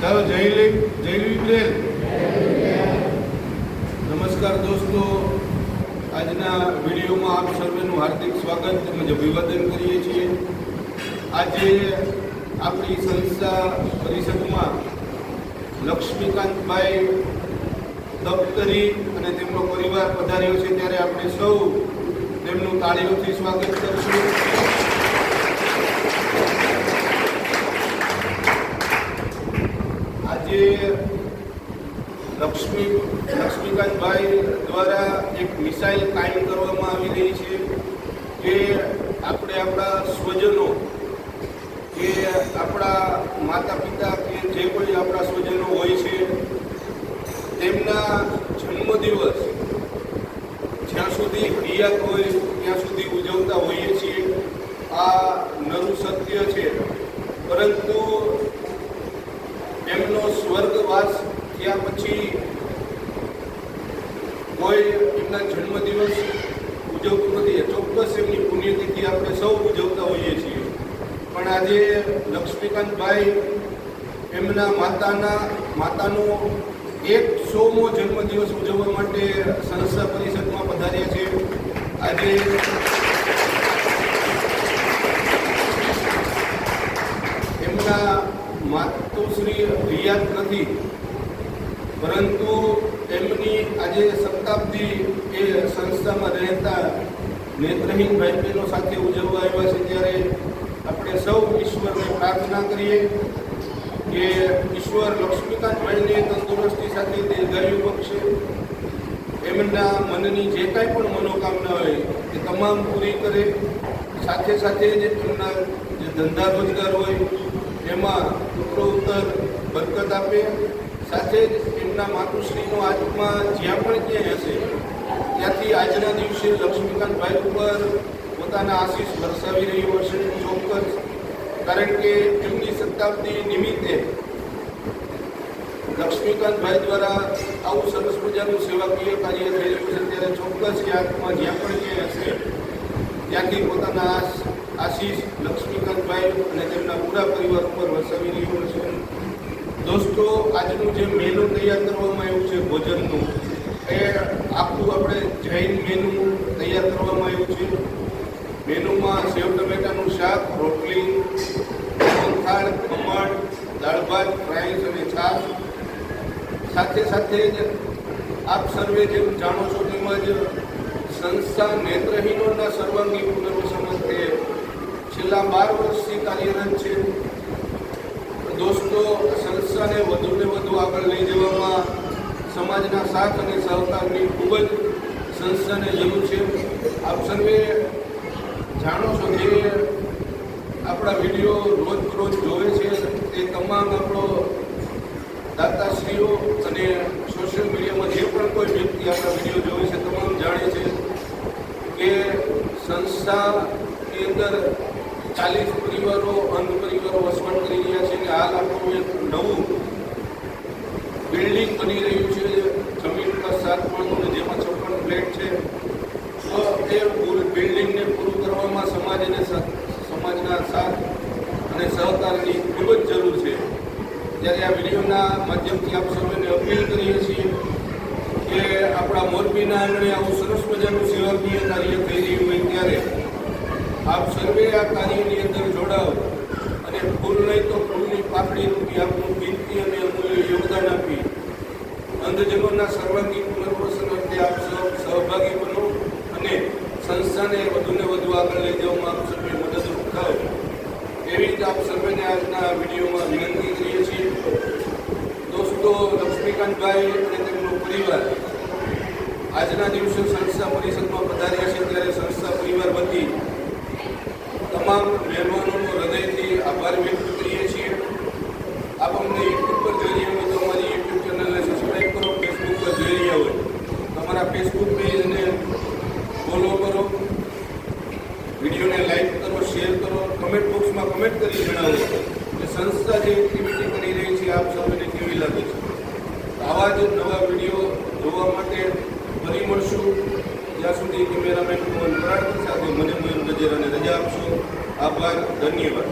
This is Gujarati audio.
ચાલો જય લે, જય વિબ્રેલ નમસ્કાર દોસ્તો. આજના વિડીયોમાં આપ સર્વેનું હાર્દિક સ્વાગત. તેમજ અભિવાદન કરીએ છીએ. આજે આપણી સંસ્થા પરિષદમાં લક્ષ્મીકાંતભાઈ દફતરી અને તેમનો પરિવાર પધાર્યો છે. ત્યારે આપણે સૌ તેમનું તાળીઓથી સ્વાગત કરશું. આજે લક્ષ્મી લક્ષ્મીકાંતભાઈ દ્વારા એક મિસાઇલ કાયમ કરવામાં આવી રહી છે કે આપણે આપણા સ્વજનો કે આપણા માતા પિતા કે જે કોઈ આપણા સ્વજનો હોય છે, તેમના જન્મદિવસ જ્યાં સુધી હયાત હોય, ત્યાં સુધી ઉજવતા હોઈએ છીએ. આ નરું સત્ય છે. પરંતુ પછી કોઈ એમના જન્મદિવસ ઉજવતું નથી. ચોક્કસ એમની પુણ્યતિથિ આપણે સૌ ઉજવતા હોઈએ છીએ. પણ આજે લક્ષ્મીકાંતભાઈ એમના માતાના, માતાનો એક સોમો જન્મદિવસ ઉજવવા માટે સંસ્થા પરિષદમાં પધાર્યા છે. આજે એમના માતુશ્રી રિયાત નથી. પરંતુ એમની આજે શતાબ્દી એ સંસ્થામાં રહેતા નેત્રહીન ભાઈ બહેનો સાથે ઉજવવા આવ્યા છે ત્યારે આપણે સૌ ઈશ્વરને પ્રાર્થના કરીએ કે ઈશ્વર લક્ષ્મીકાંતભાઈને તંદુરસ્તી સાથે દીર્ઘાયુ બક્ષે. એમના મનની જે કાંઈ પણ મનોકામના હોય એ તમામ પૂરી કરે. સાથે સાથે જે એમના જે ધંધા રોજગાર હોય, એમાં ઉત્તરોત્તર બરકત આપે. સાથે જ એમના માતુશ્રીનો આજમાં જ્યાં પણ ક્યાંય હશે, ત્યાંથી આજના દિવસે લક્ષ્મીકાંતભાઈ ઉપર પોતાના આશીષ વરસાવી રહ્યો હશે ચોક્કસ. કારણ કે એમની શતાબ્દી નિમિત્તે લક્ષ્મીકાંતભાઈ દ્વારા આવું સરસ મજાનું સેવાકીય કાર્ય થઈ રહ્યું છે, ત્યારે ચોક્કસ આત્મા જ્યાં પણ ક્યાંય હશે, ત્યાંથી પોતાના આશ- આશીષ લક્ષ્મીકાંતભાઈ અને તેમના પૂરા પરિવાર ઉપર વસાવી રહ્યો છે દોસ્તો, આજનું જે મેનુ તૈયાર કરવામાં આવ્યું છે ભોજનનું, એ આખું આપણે જૈન મેનુ તૈયાર કરવામાં આવ્યું છે. મેનુમાં સેવ ટમેટાનું શાક, રોટલી મોહનથાળ ખમણ, દાળ ભાત, રાઈસ અને છાશ. સાથે સાથે જ આપ સર્વે જેમ જાણો છો તેમજ સંસ્થા નેત્રહીનોના સર્વાંગી પુનર્વસન માટે છેલ્લા બાર વર્ષથી કાર્યરત છે. દોસ્તો આગળ લઈ જવામાં સમાજના સાથ અને સહકારની ખૂબ જ સંસ્થાને જરૂર છે. આપ સર્વે જાણો છો કે આપણા વીડિયો રોજ રોજ જોવે છે. તે તમામ આપણો દાતાશ્રીઓ અને સોશિયલ મીડિયામાં જે પણ કોઈ વ્યક્તિ આપણા વીડિયો જોવે છે, તમામ જાણે છે કે સંસ્થાની અંદર ચાલીસ પરિવારો અંધ પરિવારો વસવાટ કરી રહ્યા છે અને હાલ આપણું એક નવું બિલ્ડિંગ બની રહ્યું છે જમીન પર સાત માળનું જેમાં છપ્પન ફ્લેટ છે. એ બિલ્ડિંગને પૂરું કરવામાં સમાજ અને સમાજના સાથ અને સહકારની ખૂબ જ જરૂર છે. ત્યારે આ વિડીયોના માધ્યમથી આપ સૌને અપીલ કરીએ છીએ કે આપણા મોરબીના આંગણે આવું સરસ મજાનું સેવાકીય કાર્ય થઈ રહ્યું હોય ત્યારે આપ સર્વે આ કાર્યની અંદર જોડાઓ અને ફૂલ નહીં તો ફૂલની પાકડી રૂપી આપનું કિંમતી અને અમૂલ્ય યોગદાન આપી અંધજનોના સર્વાંગી પુનર્વસન અર્થે આપ સૌ સહભાગી બનો અને સંસ્થાને વધુને વધુ આગળ લઈ જવામાં આપ સર્વે મદદરૂપ થાઓ એવી જ આપ સર્વેને આજના વિડીયોમાં વિનંતી કરીએ છીએ. દોસ્તો, લક્ષ્મીકાંતભાઈ અને તેમનો પરિવાર આજના દિવસે સંસ્થા પરિષદમાં પધાર્યા છે ત્યારે સંસ્થા પરિવાર વતી તમામ મહેમાનોનો હૃદયથી આભાર વ્યક્ત કરીએ છીએ આપ અમને યુટ્યુબ પર જોઈ રહ્યા હોય તો અમારી યુટ્યુબ ચેનલને સબસ્ક્રાઈબ કરો ફેસબુક પર જોઈ રહ્યા હોય તો અમારા ફેસબુક પેજને ફોલો કરો વિડીયોને લાઈક કરો શેર કરો કમેન્ટ બોક્સમાં કરી કે સંસ્થા જે એક્ટિવિટી કરી રહી છે, આપ સૌને કેવી લાગે છે? આવા જ નવા વીડિયો જોવા માટે ફરી મળશું. જ્યાં સુધી કેમેરામેન મોહન પરાડ સાથે મને મયુર ગજેરાને રજા આપશો. આભાર, ધન્યવાદ.